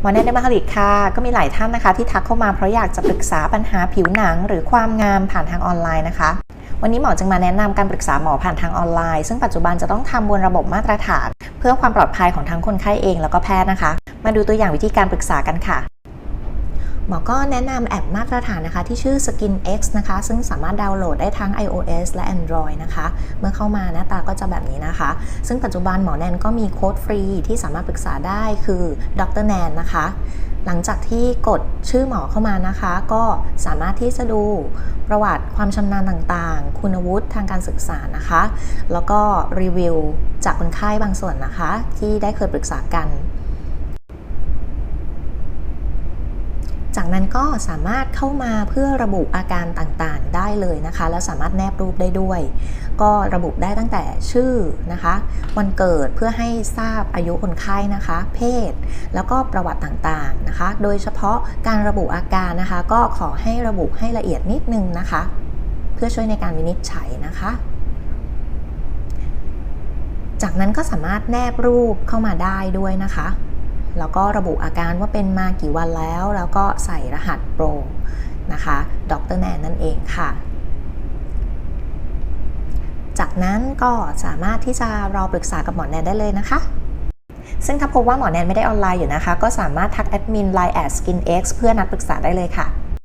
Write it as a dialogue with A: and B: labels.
A: หมอแนนเดมาฮลิกค่ะ ก็มีหลายท่านนะคะ ที่ทักเข้ามาเพราะอยากจะปรึกษาปัญหาผิวหนัง หรือความงามผ่านทางออนไลน์นะคะ วันนี้หมอจึงมาแนะนำการปรึกษาหมอผ่านทางออนไลน์ ซึ่งปัจจุบันจะต้องทำบนระบบมาตรฐาน เพื่อความปลอดภัยของทั้งคนไข้เองแล้วก็แพทย์นะคะ มาดูตัวอย่างวิธีการปรึกษากันค่ะ หมอก็แนะนำแอปมาตรฐานนะคะที่ชื่อ Skin X นะคะ ซึ่งสามารถดาวน์โหลดได้ทั้ง iOS และ Android นะคะ เมื่อเข้ามาหน้าตาก็จะแบบนี้นะคะ ซึ่งปัจจุบันหมอแนนก็มีโค้ดฟรีที่สามารถปรึกษาได้คือดรแนนนะคะ หลังจากที่กดชื่อหมอเข้ามานะคะ ก็สามารถที่จะดูประวัติความชำนาญต่างๆ คุณวุฒิทางการศึกษานะคะ แล้วก็รีวิวจากคนไข้บางส่วนนะคะ ที่ได้เคยปรึกษากัน จากนั้นก็สามารถเข้ามาเพื่อระบุอาการต่างๆ ได้เลยนะคะ แล้วสามารถแนบรูปได้ด้วย ก็ระบุได้ตั้งแต่ชื่อนะคะ วันเกิดเพื่อให้ทราบอายุคนไข้นะคะ เพศ แล้วก็ประวัติต่างๆนะคะ โดยเฉพาะการระบุอาการนะคะ ก็ขอให้ระบุให้ละเอียดนิดนึงนะคะ เพื่อช่วยในการวินิจฉัยนะคะจากนั้นก็สามารถแนบรูปเข้ามาได้ด้วยนะคะ แล้วก็ระบุอาการว่าเป็นมากี่วันแล้ว แล้วก็ใส่รหัสโปรนะคะดรแนนนั่นเองค่ะจากนั้นก็สามารถที่จะรอปรึกษากับหมอแนนได้เลยนะคะ ซึ่งถ้าพบว่าหมอแนนไม่ได้ออนไลน์อยู่นะคะ ก็สามารถทักแอดมิน line skinx เพื่อนัดปรึกษาได้เลยค่ะ